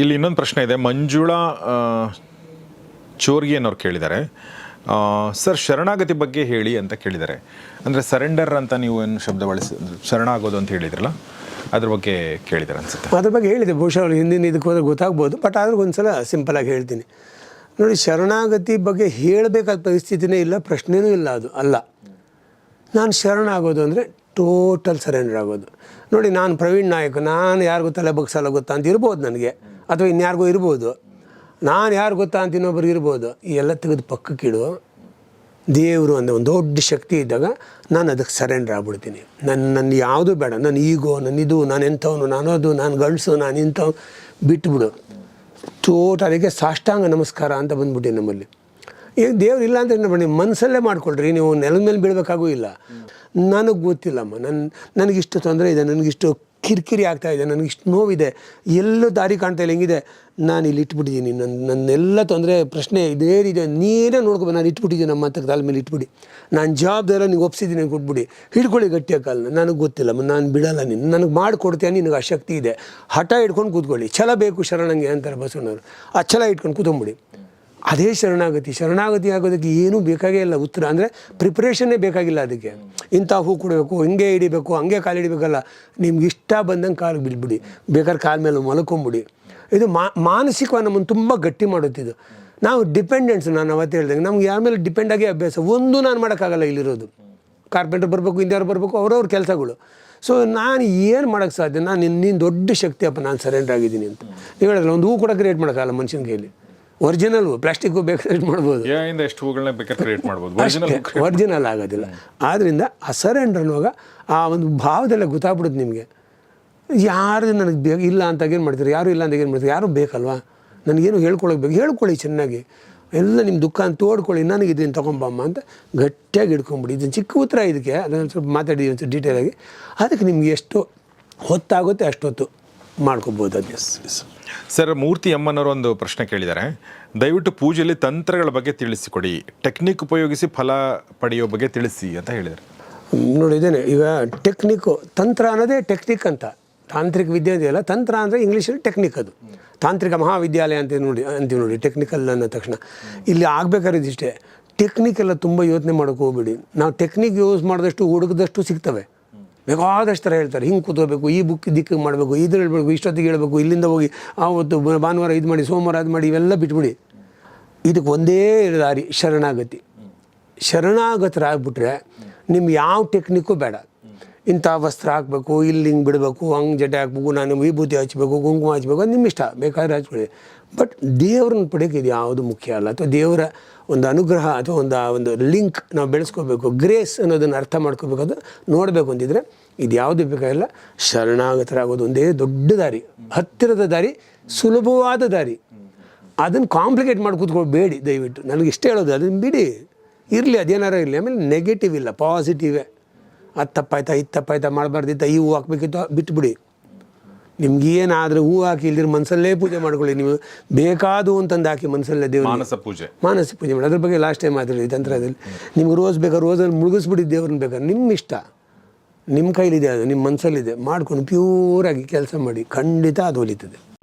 ಇಲ್ಲಿ ಇನ್ನೊಂದು ಪ್ರಶ್ನೆ ಇದೆ. ಮಂಜುಳಾ ಚೋರ್ಗಿ ಅನ್ನೋರು ಕೇಳಿದ್ದಾರೆ. ಸರ್, ಶರಣಾಗತಿ ಬಗ್ಗೆ ಹೇಳಿ ಅಂತ ಕೇಳಿದ್ದಾರೆ. ಅಂದರೆ ಸರೆಂಡರ್ ಅಂತ ನೀವು ಏನು ಶಬ್ದ ಬಳಸಿ, ಶರಣಾಗೋದು ಅಂತ ಹೇಳಿದ್ರಲ್ಲ, ಅದ್ರ ಬಗ್ಗೆ ಕೇಳಿದ್ದಾರೆ ಅನ್ಸುತ್ತೆ. ಅದ್ರ ಬಗ್ಗೆ ಹೇಳಿದೆ. ಬಹುಶಃ ಹಿಂದಿನ ಇದಕ್ಕೆ ಹೋದ್ರೆ ಗೊತ್ತಾಗ್ಬೋದು ಬಟ್ ಆದ್ರೂ ಒಂದು ಸಲ ಸಿಂಪಲಾಗಿ ಹೇಳ್ತೀನಿ. ನೋಡಿ, ಶರಣಾಗತಿ ಬಗ್ಗೆ ಹೇಳಬೇಕಾದ ಪರಿಸ್ಥಿತಿನೇ ಇಲ್ಲ, ಪ್ರಶ್ನೆನೂ ಇಲ್ಲ ಅದು, ಅಲ್ಲ. ನಾನು ಶರಣಾಗೋದು ಅಂದರೆ ಟೋಟಲ್ ಸರೆಂಡರ್ ಆಗೋದು. ನೋಡಿ, ನಾನು ಪ್ರವೀಣ್ ನಾಯಕ್, ನಾನು ಯಾರಿಗೂ ತಲೆ ಬಗ್ಸಲ್ಲ ಗೊತ್ತಾ ಅಂತ ಇರ್ಬೋದು ನನಗೆ, ಅಥವಾ ಇನ್ಯಾರಿಗೂ ಇರ್ಬೋದು. ನಾನು ಯಾರು ಗೊತ್ತಾ ಅಂತ ಇನ್ನೊಬ್ರಿಗೆ ಇರ್ಬೋದು. ಎಲ್ಲ ತೆಗೆದು ಪಕ್ಕಕ್ಕಿಡು ದೇವರು ಅನ್ನೋ ಒಂದು ದೊಡ್ಡ ಶಕ್ತಿ ಇದ್ದಾಗ ನಾನು ಅದಕ್ಕೆ ಸರೆಂಡರ್ ಆಗ್ಬಿಡ್ತೀನಿ. ನನ್ನ ನನ್ನ ಯಾವುದೂ ಬೇಡ. ನನ್ನ ಈಗೋ ನನ್ನ ಇದು, ನಾನು ಎಂಥವನು, ನಾನು ಅದು, ನಾನು ಗಳಿಸು ನಾನು ಇಂಥವ್, ಬಿಟ್ಬಿಡು. ಟೋಟಲ್ ಅದಕ್ಕೆ ಸಾಷ್ಟಾಂಗ ನಮಸ್ಕಾರ ಅಂತ ಬಂದ್ಬಿಟ್ಟು ನಮ್ಮಲ್ಲಿ. ಈಗ ದೇವ್ರು ಇಲ್ಲ ಅಂತ ಏನು ಮಾಡಿ ಮನಸ್ಸಲ್ಲೇ ಮಾಡ್ಕೊಳ್ರಿ, ನೀವು ನೆಲದ ಮೇಲೆ ಬೀಳಬೇಕಾಗೂ ಇಲ್ಲ. ನನಗೆ ಗೊತ್ತಿಲ್ಲಮ್ಮ ನನ್ನ ನನಗಿಷ್ಟು ತೊಂದರೆ ಇದೆ, ನನಗಿಷ್ಟು ಕಿರಿಕಿರಿ ಆಗ್ತಾ ಇದೆ, ನನಗಿಷ್ಟು ನೋವಿದೆ, ಎಲ್ಲೂ ದಾರಿ ಕಾಣ್ತಾ ಇಲ್ಲ, ಹೆಂಗಿದೆ? ನಾನು ಇಲ್ಲಿ ಇಟ್ಬಿಟ್ಟಿದ್ದೀನಿ ನನ್ನ ನನ್ನೆಲ್ಲ ತೊಂದರೆ, ಪ್ರಶ್ನೆ ಇದೇನಿದೆ ಇದೆ ನೀನೇ ನೋಡ್ಕೊ, ನಾನು ಇಟ್ಬಿಟ್ಟಿದ್ದೀನಿ, ನಮ್ಮ ಅಂತ ಕಾಲ ಮೇಲೆ ಇಟ್ಬಿಡಿ. ನಾನು ಜವಾಬ್ದಾರ ನೀವು ಒಪ್ಸಿದ್ದೀನಿ ಕೊಟ್ಬಿಡಿ. ಹಿಡ್ಕೊಳ್ಳಿ ಗಟ್ಟಿಯ ಕಾಲ ನನಗೆ ಗೊತ್ತಿಲ್ಲ ನಾನು ಬಿಡಲ್ಲ ನೀನು, ನನಗೆ ಮಾಡಿಕೊಡ್ತೇನೆ ನಿನಗೆ ಆ ಶಕ್ತಿ ಇದೆ. ಹಠ ಇಟ್ಕೊಂಡು ಕೂತ್ಕೊಳ್ಳಿ, ಛಲ ಬೇಕು ಶರಣಂಗೆ ಅಂತಾರೆ ಬಸವಣ್ಣವರು. ಆ ಛಲ ಇಟ್ಕೊಂಡು ಕೂತ್ಕೊಂಬಿಡಿ. ಅದೇ ಶರಣಾಗತಿ. ಶರಣಾಗತಿ ಆಗೋದಕ್ಕೆ ಏನೂ ಬೇಕಾಗೇ ಇಲ್ಲ. ಉತ್ತರ ಅಂದರೆ ಪ್ರಿಪ್ರೇಷನ್ನೇ ಬೇಕಾಗಿಲ್ಲ ಅದಕ್ಕೆ. ಇಂಥ ಹೂ ಕೊಡಬೇಕು, ಹಿಂಗೆ ಹಿಡಿಬೇಕು, ಹಂಗೆ ಕಾಲು ಹಿಡಿಬೇಕಲ್ಲ. ನಿಮ್ಗೆ ಇಷ್ಟ ಬಂದಂಗೆ ಕಾಲು ಬಿಡ್ಬಿಡಿ. ಬೇಕಾದ್ರೆ ಕಾಲ ಮೇಲೆ ಮಲ್ಕೊಂಬಿಡಿ. ಇದು ಮಾ ಮಾನಸಿಕವಾಗಿ ನಮ್ಮನ್ನು ತುಂಬ ಗಟ್ಟಿ ಮಾಡುತ್ತಿದ್ದು ನಾವು ಡಿಪೆಂಡೆನ್ಸ್ ನಾನು ಅವತ್ತು ಹೇಳ್ದಂಗೆ, ನಮ್ಗೆ ಯಾರ ಮೇಲೆ ಡಿಪೆಂಡ್ ಆಗಿ ಅಭ್ಯಾಸ. ಒಂದು ನಾನು ಮಾಡೋಕ್ಕಾಗಲ್ಲ ಇಲ್ಲಿರೋದು. ಕಾರ್ಪೆಂಟರ್ ಬರಬೇಕು ಇಂದ್ಯಾರು ಬರಬೇಕು, ಅವ್ರವ್ರ ಕೆಲಸಗಳು. ಸೊ ನಾನು ಏನು ಮಾಡೋಕ್ಕೆ ಸಾಧ್ಯ? ನಾನು ನಿನ್ನ ನೀನು ದೊಡ್ಡ ಶಕ್ತಿ ಅಪ್ಪ, ನಾನು ಸರೆಂಡರ್ ಆಗಿದ್ದೀನಿ ಅಂತ. ನೀವು ಹೇಳಿದ್ರೆ ಒಂದು ಹೂ ಕೂಡ ಕ್ರಿಯೇಟ್ ಮಾಡೋಕ್ಕಾಗಲ್ಲ ಮನುಷ್ಯನ ಕೈಲಿ ಒರಿಜಿನಲ್ ಪ್ಲಾಸ್ಟಿಕ್ಕು ಬೇಕಾದ್ರೆ ಮಾಡ್ಬೋದು. ಇಂದ ಎಷ್ಟು ಹೂಗಳನ್ನ ಬೇಕಾದ್ರೆ ಕ್ರಿಯೇಟ್ ಮಾಡ್ಬೋದು. ಒರಿಜಿನಲ್ ಆಗೋದಿಲ್ಲ. ಆದ್ದರಿಂದ ಆ ಸರೆಂಡರ್ ಅನ್ನುವಾಗ ಆ ಒಂದು ಭಾವದಲ್ಲೇ ಗೊತ್ತಾಗ್ಬಿಡುತ್ತೆ ನಿಮಗೆ. ಯಾರು ನನಗೆ ಬೇಕು ಇಲ್ಲ ಅಂತ ಏನು ಮಾಡ್ತೀರಿ? ಯಾರು ಇಲ್ಲ ಅಂತ ಏನು ಮಾಡ್ತೀರಿ? ಯಾರು ಬೇಕಲ್ವಾ? ನನಗೇನು ಹೇಳ್ಕೊಳಕ್ಕೆ ಬೇಕು? ಹೇಳ್ಕೊಳ್ಳಿ ಚೆನ್ನಾಗಿ. ಎಲ್ಲ ನಿಮ್ಮ ದುಃಖ ಅಂತ ತೋಡ್ಕೊಳ್ಳಿ. ನನಗೆ ಇದನ್ನು ತೊಗೊಂಬಮ್ಮ ಅಂತ ಗಟ್ಟಿಯಾಗಿ ಹಿಡ್ಕೊಂಬಿಡಿ. ಇದನ್ನು ಚಿಕ್ಕ ಉತ್ತರ ಇದಕ್ಕೆ ಅದನ್ನು ಸ್ವಲ್ಪ ಮಾತಾಡಿ ಒಂದು ಸ್ವಲ್ಪ ಡೀಟೇಲಾಗಿ ಅದಕ್ಕೆ ನಿಮ್ಗೆ ಎಷ್ಟು ಹೊತ್ತಾಗುತ್ತೆ ಅಷ್ಟೊತ್ತು ಮಾಡ್ಕೊಬೋದು. ಅದು ಸರ್, ಮೂರ್ತಿ ಅಮ್ಮನವರು ಒಂದು ಪ್ರಶ್ನೆ ಕೇಳಿದ್ದಾರೆ. ದಯವಿಟ್ಟು ಪೂಜೆಯಲ್ಲಿ ತಂತ್ರಗಳ ಬಗ್ಗೆ ತಿಳಿಸಿಕೊಡಿ. ಟೆಕ್ನಿಕ್ ಉಪಯೋಗಿಸಿ ಫಲ ಪಡೆಯೋ ಬಗ್ಗೆ ತಿಳಿಸಿ ಅಂತ ಹೇಳಿದರು ನೋಡಿ, ಇದೇನೆ, ಈಗ ಟೆಕ್ನಿಕ್ಕು ತಂತ್ರ ಅನ್ನೋದೇ ಟೆಕ್ನಿಕ್ ಅಂತ. ತಾಂತ್ರಿಕ ವಿದ್ಯೆ ಇದೆಯಲ್ಲ ತಂತ್ರ ಅಂದರೆ ಇಂಗ್ಲೀಷಲ್ಲಿ ಟೆಕ್ನಿಕ್ ಅದು. ತಾಂತ್ರಿಕ ಮಹಾವಿದ್ಯಾಲಯ ಅಂತ ನೋಡಿ, ಅಂತೀವಿ ನೋಡಿ, ಟೆಕ್ನಿಕಲ್ ಅಂದ ತಕ್ಷಣ. ಇಲ್ಲಿ ಆಗಬೇಕಾದ್ರೆ ಇದಿಷ್ಟೇ ಟೆಕ್ನಿಕ್ ಎಲ್ಲ ತುಂಬ ಯೋಚನೆ ಮಾಡೋಕೆ ಹೋಗ್ಬೇಡಿ. ನಾವು ಟೆಕ್ನಿಕ್ ಯೂಸ್ ಮಾಡಿದಷ್ಟು ಹುಡುಗದಷ್ಟು ಸಿಗ್ತವೆ. ಬೇಕಾದಷ್ಟು ಥರ ಹೇಳ್ತಾರೆ, ಹಿಂಗೆ ಕೂತ್ಕೋಬೇಕು, ಈ ಬುಕ್ ದಿಕ್ಕಿಗೆ ಮಾಡಬೇಕು ಇದು ಹೇಳಬೇಕು, ಇಷ್ಟೊತ್ತಿಗೆ ಹೇಳಬೇಕು, ಇಲ್ಲಿಂದ ಹೋಗಿ ಆವತ್ತು ಭಾನುವಾರ ಇದು ಮಾಡಿ, ಸೋಮವಾರ ಅದು ಮಾಡಿ, ಇವೆಲ್ಲ ಬಿಟ್ಬಿಡಿ. ಇದಕ್ಕೆ ಒಂದೇ ದಾರಿ, ಶರಣಾಗತಿ. ಶರಣಾಗತರಾಗ್ಬಿಟ್ರೆ ನಿಮ್ಗೆ ಯಾವ ಟೆಕ್ನಿಕ್ಕು ಬೇಡ. ಇಂಥ ವಸ್ತ್ರ ಹಾಕಬೇಕು, ಇಲ್ಲಿ ಹಿಂಗೆ ಬಿಡಬೇಕು, ಹಂಗೆ ಜಡೆ ಹಾಕ್ಬೇಕು, ನಾನು ವಿಭೂತಿ ಹಚ್ಬೇಕು, ಕುಂಕುಮ ಹಚ್ಬೇಕು, ಅದು ನಿಮ್ಮ ಇಷ್ಟ ಬೇಕಾದ್ರೆ ಹಚ್ಕೊಳ್ಳಿ. ಬಟ್ ದೇವ್ರನ್ನ ಪಡೆಯೋಕೆ ಇದು ಯಾವುದು ಮುಖ್ಯ ಅಲ್ಲ? ಅಥವಾ ದೇವರ ಒಂದು ಅನುಗ್ರಹ ಅಥವಾ ಒಂದು ಒಂದು ಲಿಂಕ್ ನಾವು ಬೆಳೆಸ್ಕೋಬೇಕು ಗ್ರೇಸ್ ಅನ್ನೋದನ್ನು ಅರ್ಥ ಮಾಡ್ಕೋಬೇಕು ಅದು ನೋಡಬೇಕು ಅಂತಿದ್ರೆ, ಇದು ಯಾವುದು ಬೇಕಾಗಿಲ್ಲ ಶರಣಾಗತರಾಗೋದು ಒಂದೇ ದೊಡ್ಡ ದಾರಿ, ಹತ್ತಿರದ ದಾರಿ, ಸುಲಭವಾದ ದಾರಿ. ಅದನ್ನು ಕಾಂಪ್ಲಿಕೇಟ್ ಮಾಡಿ ಕೂತ್ಕೊಳ್ಬೇಡಿ ದಯವಿಟ್ಟು. ನನಗೆ ಇಷ್ಟ ಹೇಳೋದು, ಅದನ್ನು ಬಿಡಿ. ಇರಲಿ, ಅದೇನಾರ ಇರಲಿ, ಆಮೇಲೆ ನೆಗೆಟಿವ್ ಇಲ್ಲ ಪಾಸಿಟಿವೇ ಅದು ತಪ್ಪಾಯ್ತಾ ಇದು ತಪ್ಪಾಯ್ತಾ ಮಾಡಬಾರ್ದಿತ್ತ ಈ ಹೂ ಹಾಕ್ಬೇಕಿತ್ತು ಬಿಟ್ಬಿಡಿ. ನಿಮ್ಗೇನಾದರೂ ಹೂ ಹಾಕಿ ಇಲ್ದಿರ ಮನಸ್ಸಲ್ಲೇ ಪೂಜೆ ಮಾಡ್ಕೊಳ್ಳಿ. ನೀವು ಬೇಕಾದು ಅಂತಂದು ಹಾಕಿ ಮನಸ್ಸಲ್ಲೇ ದೇವ್ರ ಮಾನಸ ಪೂಜೆ. ಮಾನಸ ಪೂಜೆ ಮಾಡಿ. ಅದ್ರ ಬಗ್ಗೆ ಲಾಸ್ಟ್ ಟೈಮ್ ಮಾತಾಡಿ ತಂತ್ರದಲ್ಲಿ. ನಿಮ್ಗೆ ರೋಸ್ ಬೇಕಾ ರೋಸಲ್ಲಿ ಮುಳುಗಿಸ್ಬಿಡಿ ದೇವ್ರನ್ನ ಬೇಕಾದ್ರೆ. ನಿಮ್ಮ ಇಷ್ಟ. ನಿಮ್ಮ ಕೈಲಿದೆ ಅದು ನಿಮ್ಮ ಮನಸ್ಸಲ್ಲಿದೆ ಮಾಡ್ಕೊಂಡು ಪ್ಯೂರಾಗಿ ಕೆಲಸ ಮಾಡಿ. ಖಂಡಿತ ಅದು ಒಲಿತದೆ.